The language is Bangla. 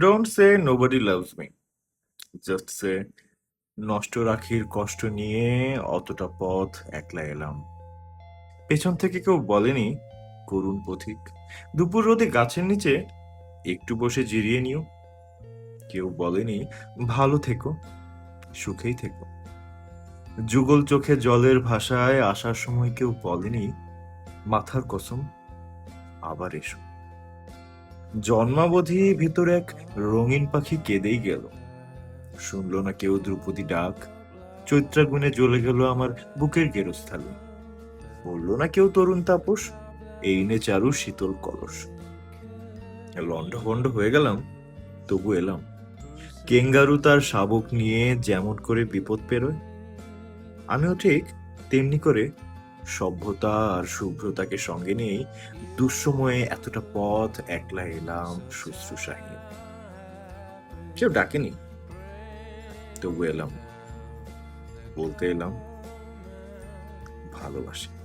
Don't say nobody loves me just say নষ্ট রাখির কষ্ট নিয়ে অতটা পথ একলা এলাম। পেছন থেকে কেউ বলেনি, করুণ পথিক, দুপুর রোদে গাছের নিচে একটু বসে জিরিয়ে নিও। কেউ বলেনি, ভালো থেকো, সুখেই থেকো। যুগল চোখে জলের ভাষায় আসার সময় কেউ বলেনি, মাথার কসম, আবার এসো। জন্মাবধি ভিতরে এক রঙিন পাখি কেঁদেই গেল। শুনলো না কেউ দ্রৌপদী ডাক। চৈত্রাগুনে জ্বলে গেল আমার বুকের গেরস্থালে। বলল না কেউ তরুণ তাপস? এই নে চারু শীতল কলস। লন্ড ভন্ড হয়ে গেলাম, তবু এলাম। কেঙ্গারু তার শাবক নিয়ে যেমন করে বিপদ পেরোয়, আমিও ঠিক তেমনি করে সভ্যতা আর শুভ্রতাকে সঙ্গে নিয়েই দুঃসময়ে এতটা পথ একলা এলাম শুশ্রূষাহীন। কেউ ডাকেনি। তবু এলাম। বলতে এলাম, ভালোবাসি।